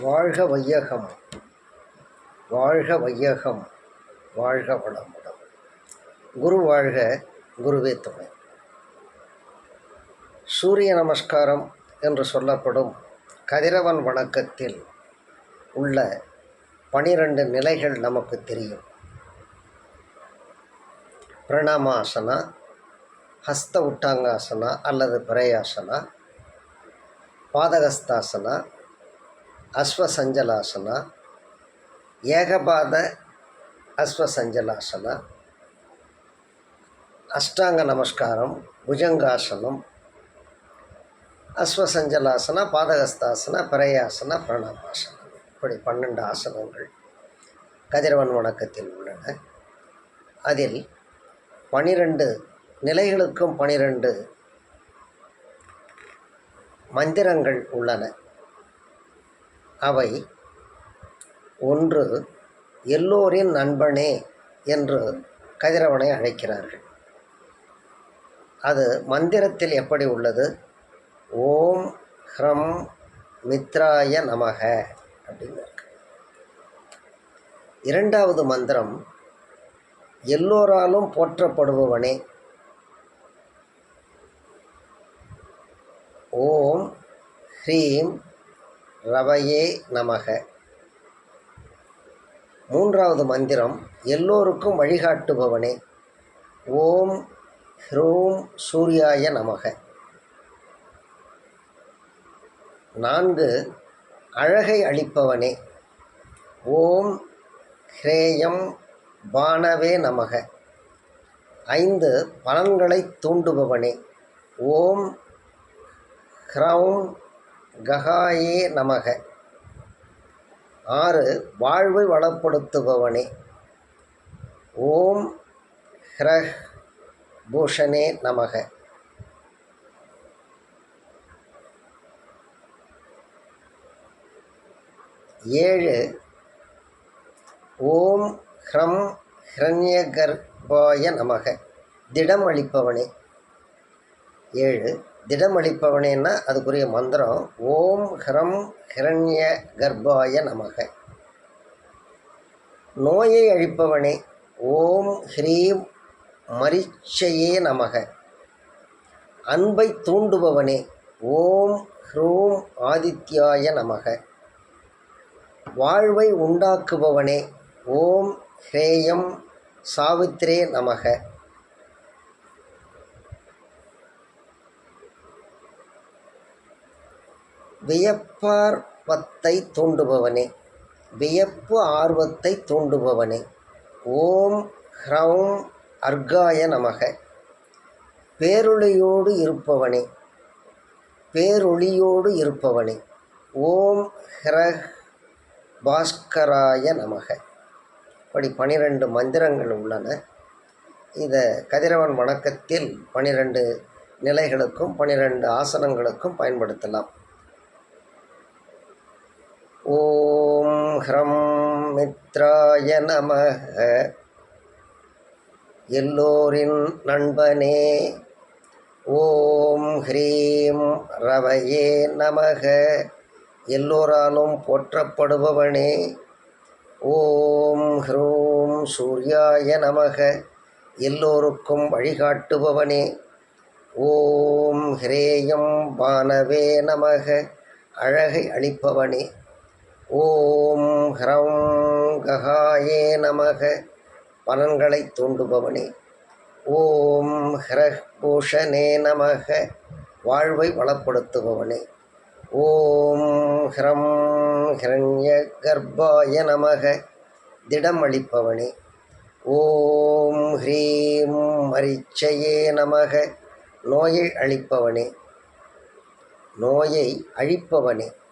வாழ்க வையகம். வாழ்க வையகம். வாழ்க வளமுடன் குரு வாழ்க குருவே துணை. சூரிய நமஸ்காரம் என்று சொல்லப்படும் கதிரவன் வணக்கத்தில் உள்ள பனிரெண்டு நிலைகள் நமக்கு தெரியும். பிரணாமாசனா ஹஸ்த உட்டாங்காசனா அல்லது பிரயாசனா பாதகஸ்தாசனா அஸ்வசஞ்சலாசனா ஏகபாத அஸ்வசஞ்சலாசனா அஷ்டாங்க நமஸ்காரம் புஜங்காசனம் அஸ்வசஞ்சலாசனா பாதகஸ்தாசனா பிரயாசனா பிரணாமாசனம் இப்படி பன்னெண்டு ஆசனங்கள் கதிரவன் வணக்கத்தில் உள்ளன. அதில் பனிரெண்டு நிலைகளுக்கும் பனிரெண்டு மந்திரங்கள் உள்ளன. அவை ஒன்று எல்லோரின் நண்பனே என்று கதிரவனை அழைக்கிறார்கள். அது மந்திரத்தில் எப்படி உள்ளது? ஓம் ஹ்ரம் மித்ராய நமக அப்படின்னு இருக்கு. இரண்டாவது மந்திரம் எல்லோராலும் போற்றப்படுபவனே. ஓம் ஹ்ரீம் ரவையே நமக. மூன்றாவது மந்திரம் எல்லோருக்கும் வழிகாட்டுபவனே. ஓம் ஹ்ரூம் சூர்யாய நமக. நான்கு அழகை அளிப்பவனே. ஓம் ஹ்ரேயம் பானவே நமக. ஐந்து பலன்களை தூண்டுபவனே. ஓம் ஹ்ரௌம் ககாயே நமக. ஆறு வாழ்வை வளப்படுத்துபவனே. ஓம் ஹ்ரஹ் பூஷணே நமக. ஏழு ஓம் ஹ்ரம் ஹிரண்யகர்பாய நமக. திடம் அளிப்பவனே ஏழு திடமளிப்பவனேன்னா அதுக்குரிய மந்திரம் ஓம் ஹிரம் ஹிரண்ய கர்ப்பாய நமக. நோயை அழிப்பவனே ஓம் ஹ்ரீம் மரிச்சையே நமக. அன்பை தூண்டுபவனே ஓம் ஹ்ரூம் ஆதித்யாய நமக. வாழ்வை உண்டாக்குபவனே ஓம் ஹேயம் சாவித்ரே நமக. வியப்பார்வத்தை தூண்டுபவனே வியப்பு ஆர்வத்தை தூண்டுபவனே. ஓம் ஹ்ரௌம் அர்காய நமக. பேரொளியோடு இருப்பவனே பேரொளியோடு இருப்பவனே. ஓம் ஹ்ரஹ் பாஸ்கராய நமக. இப்படி பனிரெண்டு மந்திரங்கள் உள்ளன. இதை கதிரவன் வணக்கத்தில் பனிரெண்டு நிலைகளுக்கும் பனிரெண்டு ஆசனங்களுக்கும் பயன்படுத்தலாம். ஓம் ஹ்ரம் மித்ராய நமக எல்லோரின் நண்பனே ஓம் ஹ்ரீம் ரவையே நமக எல்லோராலும் போற்றப்படுபவனே ஓம் ஹ்ரூம் சூர்யாய நமக। எல்லோருக்கும் வழிகாட்டுபவனே ஓம் ஹ்ரேயம் பானவே நமக। அழகை அளிப்பவனே. ஓம் ஹ்ரம் கஹாயே நமக. பலன்களை தூண்டுபவனே. ஓம் ஹ்ரஹ் நமக. வாழ்வை வளப்படுத்துபவனே. ஓம் ஹ்ரம் ஹிரண்ய கர்ப்பாய நமக. திடம் அளிப்பவனே ஓம் ஹ்ரீம் மரிச்சையே நமக. நோயை அழிப்பவனே. நோயை அழிப்பவனே.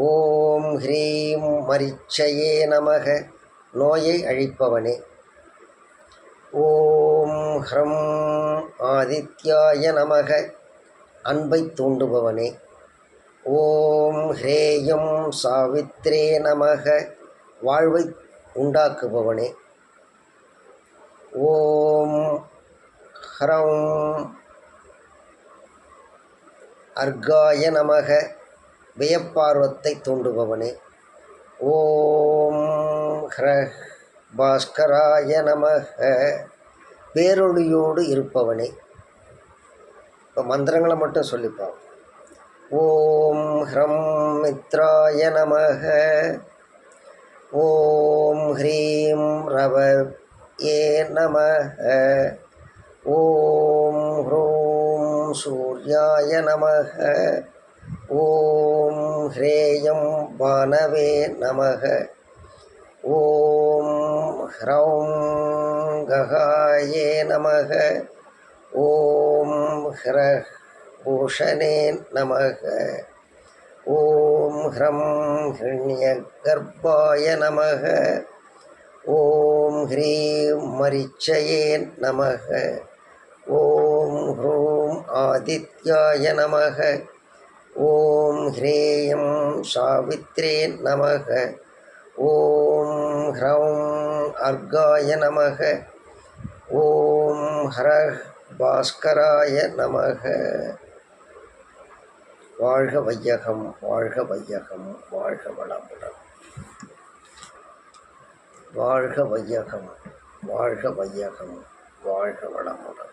ஓம் ஹ்ரீம் மரிச்சையே நமக. நோயை அழிப்பவனே. ஓம் ஹ்ரம் ஆதித்யாய நமக. அன்பை தூண்டுபவனே. ஓம் ஹ்ரேயம் சாவித்ரே நமக. வாழ்வை உண்டாக்குபவனே. ஓம் ஹரம் அர்காய நமக. வியப்பார்வத்தை தூண்டுபவனே. ஓம் ஹ்ர பாஸ்கராய நமக பேரொழியோடு இருப்பவனே. இப்போ மந்திரங்களை மட்டும் சொல்லிப்பான் ஓம் ஹ்ரம் மித்ராய நமக ஓம் ஹ்ரீம் ரவ ஏ நமக ஓம் ஹ்ரோம் சூர்யாய நமக ஓம் ஹ்ரேயம் வானவே நமக. ஓம் ஹ்ரௌம் ககாயே நமக. ஓம் ஹ்ர பூஷணே நமக. ஓம் ஹ்ரம் ஹிரண்யகர்ப்பாய நமக. ஓம் ஹ்ரீம் மரிச்சயே நமக. ஓம் ஹ்ரூம் ஆதித்யாய நமக. ஓம் ஹ்ரேயம் சாவித்ரே நமக. ஓம் ஹ்ரௌம் அர்காய நமக. ஓம் ஹர பாஸ்கராய நமக. வாழ்க வையகம் வாழ்க வையகம் வாழ்க வளமுடன். வாழ்க வையகம் வாழ்க வையகம் வாழ்க வளமுடன்.